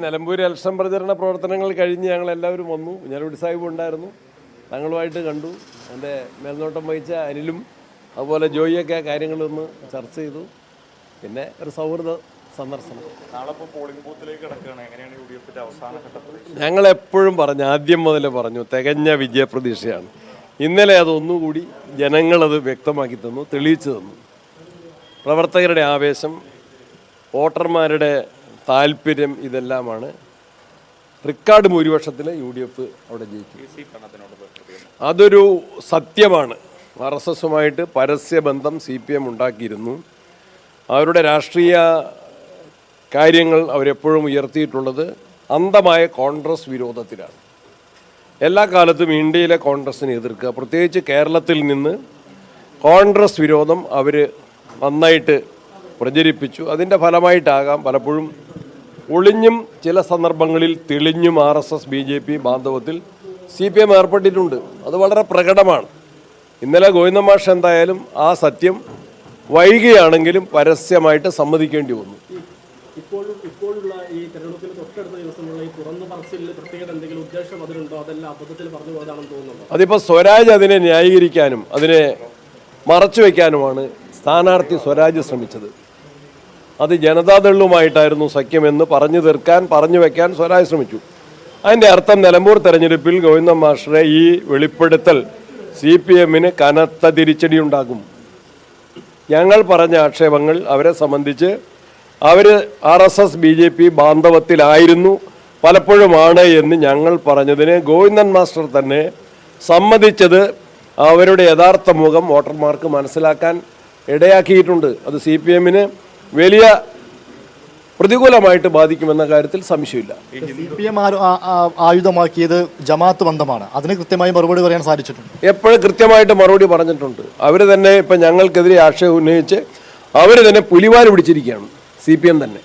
Nilambur election പ്രചരണ പ്രവർത്തനങ്ങൾ കഴിഞ്ഞ് ഞങ്ങൾ എല്ലാവരും വന്നു. ഞാൻ കുഞ്ഞാലുടി സാഹിബ് ഉണ്ടായിരുന്നു. തങ്ങളുമായിട്ട് കണ്ടു. എന്റെ മേൽനോട്ടം വഹിച്ച അനിലും അതുപോലെ ജോയിയൊക്കെ കാര്യങ്ങളൊന്ന് ചർച്ച ചെയ്തു. പിന്നെ ഒരു സൗഹൃദ സന്ദർശനം. ഞങ്ങൾ എപ്പോഴും പറഞ്ഞു ആദ്യം മുതൽ പറഞ്ഞു തികഞ്ഞ വിജയപ്രതീക്ഷയാണ്. ഇന്നലെ അതൊന്നുകൂടി ജനങ്ങളത് വ്യക്തമാക്കി തന്നു തെളിയിച്ചു തന്നു. പ്രവർത്തകരുടെ ആവേശം വോട്ടർമാരുടെ താല്പര്യം ഇതെല്ലാമാണ്. റിക്കാർഡ് ഭൂരിപക്ഷത്തിൽ യു ഡി എഫ് അവിടെ ജയിച്ചു അതൊരു സത്യമാണ്. ആർ എസ് എസുമായിട്ട് പരസ്യബന്ധം സി പി എം ഉണ്ടാക്കിയിരുന്നു. അവരുടെ രാഷ്ട്രീയ കാര്യങ്ങൾ അവരെപ്പോഴും ഉയർത്തിയിട്ടുള്ളത് അന്ധമായ കോൺഗ്രസ് വിരോധത്തിലാണ്. എല്ലാ കാലത്തും ഇന്ത്യയിലെ കോൺഗ്രസിനെ എതിർക്കുക. പ്രത്യേകിച്ച് കേരളത്തിൽ നിന്ന് കോൺഗ്രസ് വിരോധം അവർ നന്നായിട്ട് പ്രചരിപ്പിച്ചു. അതിന്റെ ഫലമായിട്ടാകാം പലപ്പോഴും ഒളിഞ്ഞും ചില സന്ദർഭങ്ങളിൽ തെളിഞ്ഞും R S S B J P ബാന്ധവത്തിൽ C P M ഏർപ്പെട്ടിട്ടുണ്ട്. അത് വളരെ പ്രകടമാണ്. ഇന്നലെ ഗോവിന്ദ മാഷ് എന്തായാലും ആ സത്യം വൈകിയാണെങ്കിലും പരസ്യമായിട്ട് സമ്മതിക്കേണ്ടി വന്നു. ഇപ്പോഴും ഇപ്പോഴുള്ള ഈ തെരഞ്ഞെടുപ്പിന് തൊട്ടടുത്ത ദിവസമുള്ള ഈ തുറന്നു പറച്ചിലിൽ പ്രത്യേകത എന്തെങ്കിലും ഉദ്ദേശം അതിലുണ്ടോ? അതെല്ലാം അബദ്ധത്തിൽ പറഞ്ഞു പോയതാണെന്ന് അതിപ്പോൾ സ്വരാജ് അതിനെ ന്യായീകരിക്കാനും അതിനെ മറച്ചു വയ്ക്കാനുമാണ് സ്ഥാനാർത്ഥി സ്വരാജ് ശ്രമിച്ചത്. അത് ജനതാദളുമായിട്ടായിരുന്നു സഖ്യമെന്ന് പറഞ്ഞു തീർക്കാൻ പറഞ്ഞു വെക്കാൻ സ്വരാജ് ശ്രമിച്ചു. അതിന്റെ അർത്ഥം നിലമ്പൂർ തെരഞ്ഞെടുപ്പിൽ ഗോവിന്ദ മാസ്റ്ററെ ഈ വെളിപ്പെടുത്തൽ സി പി എമ്മിന് കനത്ത തിരിച്ചടി ഉണ്ടാകും ഞങ്ങൾ പറഞ്ഞ ആക്ഷേപങ്ങൾ അവരെ സംബന്ധിച്ച് അവർ R S S B J P ബാന്ധവത്തിലായിരുന്നു. പലപ്പോഴുമാണ് എന്ന് ഞങ്ങൾ പറഞ്ഞതിന് ഗോവിന്ദൻ മാസ്റ്റർ തന്നെ സമ്മതിച്ചത് അവരുടെ യഥാർത്ഥ മുഖം വോട്ടർമാർക്ക് മനസ്സിലാക്കാൻ ഇടയാക്കിയിട്ടുണ്ട്. അത് സി പി എമ്മിന് വലിയ പ്രതികൂലമായിട്ട് ബാധിക്കുമെന്ന കാര്യത്തിൽ സംശയമില്ല. സി പി എം ആയുധമാക്കിയത് ജമാഅത്ത് ബന്ധമാണ്. അതിന് കൃത്യമായി മറുപടി പറയാൻ സാധിച്ചിട്ടുണ്ട്. എപ്പോഴും കൃത്യമായിട്ട് മറുപടി പറഞ്ഞിട്ടുണ്ട്. അവർ തന്നെ ഇപ്പം ഞങ്ങൾക്കെതിരെ ആക്ഷേപം ഉന്നയിച്ച് അവർ തന്നെ പുലിവാൻ പിടിച്ചിരിക്കുകയാണ്. സി പി എം തന്നെ.